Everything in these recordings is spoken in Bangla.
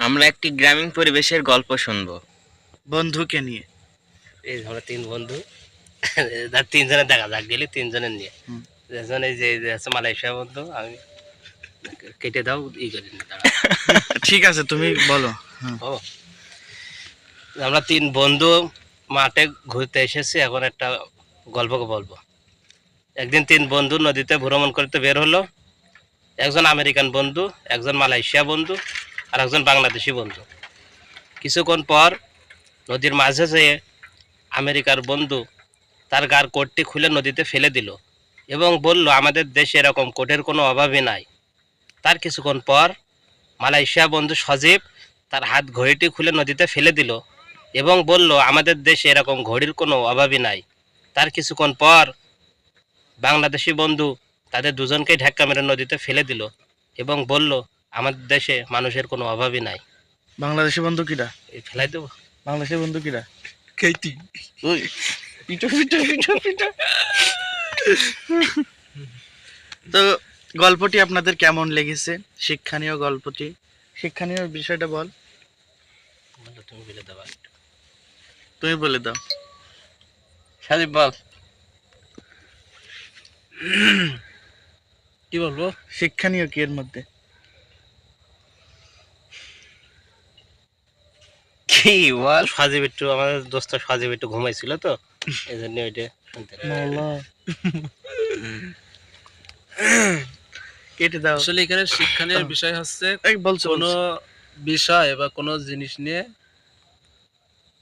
আমরা একটি গ্রামীণ পরিবেশের গল্প শুনব। বন্ধুকে নিয়ে। এই আমরা তিন বন্ধু। তার তিনজনের দেখা যাক গেলে তিনজনের নিয়ে। যেজন এই যে আছে মালয়েশিয়া বন্ধু আমি কেটে দাও ই করে ঠিক আছে তুমি বলো। ও। আমরা তিন বন্ধু মাঠে ঘুরতে এসেছি এখন একটা গল্প বলব। একদিন তিন বন্ধু নদীতে ভ্রমণ করতে বের হলো। একজন আমেরিকান বন্ধু একজন মালয়েশিয়া বন্ধু আর একজন বাংলাদেশি বন্ধু। কিছুক্ষণ পর নদীর মাঝে যেয়ে আমেরিকার বন্ধু তার গার কোটটি খুলে নদীতে ফেলে দিল এবং বলল, আমাদের দেশে এরকম কোটের কোনো অভাবই নাই। তার কিছুক্ষণ পর মালয়েশিয়া বন্ধু সজীব তার হাত ঘড়িটি খুলে নদীতে ফেলে দিল এবং বলল, আমাদের দেশে এরকম ঘড়ির কোনো অভাবই নাই। তার কিছুক্ষণ পর বাংলাদেশি বন্ধু তাদের দুজনকেই ঢাক্কা মেরে নদীতে ফেলে দিল এবং বলল আমাদের দেশে মানুষের কোনো অভাবই নাই। বাংলাদেশি বন্ধু কিরা? এই ফেলাই দেবো। বাংলাদেশি বন্ধু কিরা? কেতি ওই। পিটো পিটো পিটো পিটো। তো গল্পটি আপনাদের কেমন লেগেছে? শিক্ষণীয় গল্পটি। শিক্ষণীয় বিষয়টা বল। তুমি বলে দেবা তুমি বলে দাও। সাজিব বল। কি বলব? শিক্ষণীয় কি এর মধ্যে? কি বল? সাজিব একটু আমাদের দোস্ত সাজিব একটু ঘুমাইছিল তো এই জন্য ওইটা শুনতে কেটে দাও। আসলে এখানে শিক্ষণীয় বিষয় হচ্ছে কোনো বিষয় বা কোনো জিনিস নিয়ে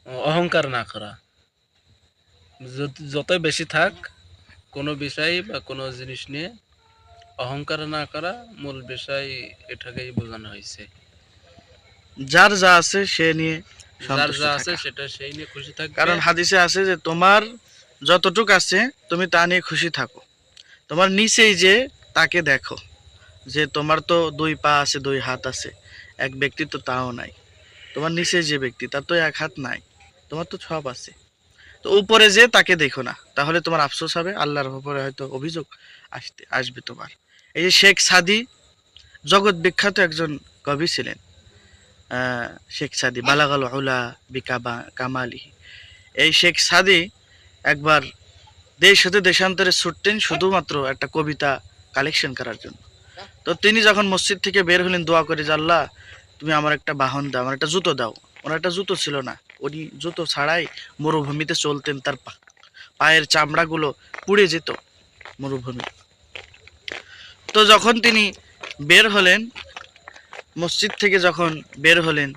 অহংকার না করা। যত- বেশি থাক কোনো বিষয় বা কোনো জিনিস নিয়ে অহংকার না করা মূল বিষয় এটাকেই বোঝানো হয়েছে। যার যা আছে সে নিয়ে যার যা আছে সেটা সেই নিয়ে খুশি থাকবে। কারণ হাদিসে আছে যে তোমার যতটুক আছে তুমি তা নিয়ে খুশি থাকো। তোমার নিচেই যে তাকে দেখো। যে তোমার তো দুই পা আছে দুই হাত আছে এক ব্যক্তি তো তাও নাই। তোমার নিচে যে ব্যক্তি তার তো এক হাত নাই। তোমার তো সব আছে। তো উপরে যে তাকে দেখো না। তাহলে তোমার আফসোস হবে আল্লাহর উপরে হয়তো অভিযোগ আসতে আসবে তোমার। এই যে শেখ সাদি জগৎ বিখ্যাত একজন কবি ছিলেন। শেখ সাদি, বালাগাল উলা বিকাবা কামালি। এই শেখ সাদি একবার দেশ হতে দেশান্তরে ছুটতেন শুধুমাত্র একটা কবিতা কালেকশন করার জন্য। তো তিনি যখন মসজিদ থেকে বের হলেন, দোয়া করে যে, আল্লাহ, তুমি আমার একটা বাহন দাও, আমার একটা জুতো দাও। ওনার একটা জুতো ছিল না। উনি জুতো ছাড়াই মরুভূমিতে চলতেন, তার পায়ের চামড়াগুলো পুড়ে যেত মরুভূমি তো যখন তিনি বের হলেন মসজিদ থেকে যখন বের হলেন,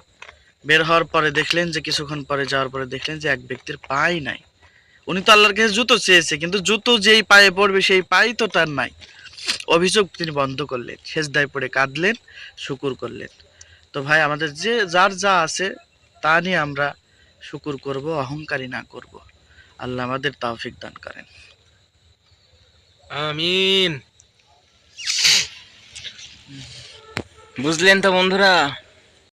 বের হওয়ার পরে দেখলেন যে কিছুক্ষণ পরে যাওয়ার পরে দেখলেন যে এক ব্যক্তির পাই নাই। উনি তো আল্লাহর কাছে জুতো চেয়েছে, কিন্তু জুতো যেই পায়ে পড়বে সেই পাই তো তার নাই। অভিযোগ তিনি বন্ধ করলেন, সেজদায় পড়ে কাঁদলেন, শুকুর করলেন। তো ভাই, আমাদের যে, যার যা আছে, তা নিয়ে আমরা শুকুর করব অহংকারী না করব। আল্লাহ আমাদের তৌফিক দান করেন। আমিন। বুঝলেন তো বন্ধুরা?